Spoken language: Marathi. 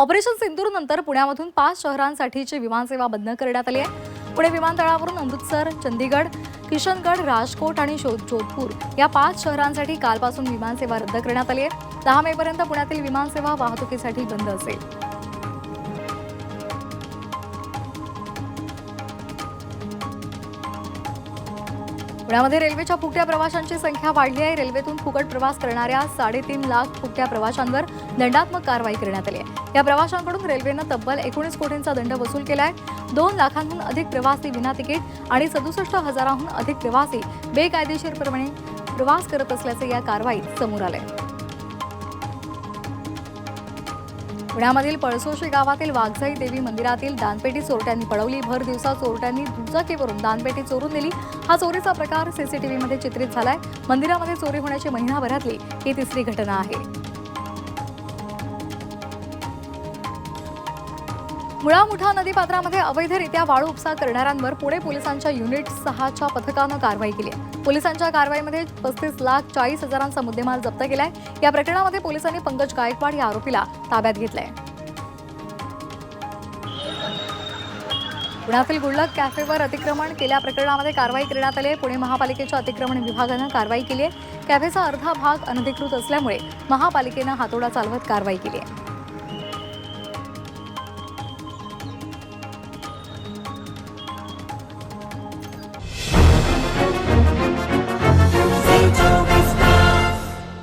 ऑपरेशन सिंदूर नंतर पुण्यामधून पाच शहरांसाठीची विमानसेवा बंद करण्यात आली आहे. पुणे विमानतळावरून अमृतसर चंदीगड किशनगड राजकोट आणि जोधपूर या पाच शहरांसाठी कालपासून विमानसेवा रद्द करण्यात आली आहे. दहा मे पर्यंत पुण्यातील विमानसेवा वाहतुकीसाठी बंद असेल. पुण्यामध्ये रेल्वेच्या फुकट्या प्रवाशांची संख्या वाढली आहे. रेल्वेतून फुकट प्रवास करणाऱ्या साडेतीन लाख फुकट्या प्रवाशांवर दंडात्मक कारवाई करण्यात आली आहे. या प्रवाशांकडून रेल्वेनं तब्बल एकोणीस कोटींचा दंड वसूल केला आहे दोन लाखांहून अधिक प्रवासी विना तिकीट आणि सदुसष्ट हजाराहून अधिक प्रवासी बेकायदेशीरपणे प्रवास करत असल्याचे या कारवाईत समोर आलं आहे पुण्यामधील पळसोशी गावातील वाघजाई देवी मंदिरातील दानपेटी चोरट्यांनी पळवली भर दिवसा चोरट्यांनी दुचाकीवरून दानपेटी चोरून नेली. हा चोरीचा प्रकार सीसीटीव्हीमध्ये चित्रित झालाय. मंदिरामध्ये चोरी होण्याची महिनाभरातली ही तिसरी घटना आहे. मुळा मुठा नदीपात्रामध्ये अवैधरित्या वाळू उपसा करणाऱ्यांवर पुणे पोलिसांच्या युनिट सहाच्या पथकानं कारवाई केली आहे. पोलिसांच्या कारवाईमध्ये पस्तीस लाख चाळीस हजारांचा मुद्देमाल जप्त केलाय. या प्रकरणामध्ये पोलिसांनी पंकज गायकवाड या आरोपीला ताब्यात घेतलाय. पुण्यातील गुडलक कॅफेवर अतिक्रमण केल्या प्रकरणामध्ये कारवाई करण्यात आली पुणे महापालिकेच्या अतिक्रमण विभागानं कारवाई केली आहे. कॅफेचा अर्धा भाग अनधिकृत असल्यामुळे महापालिकेनं हातोडा चालवत कारवाई केली आहे.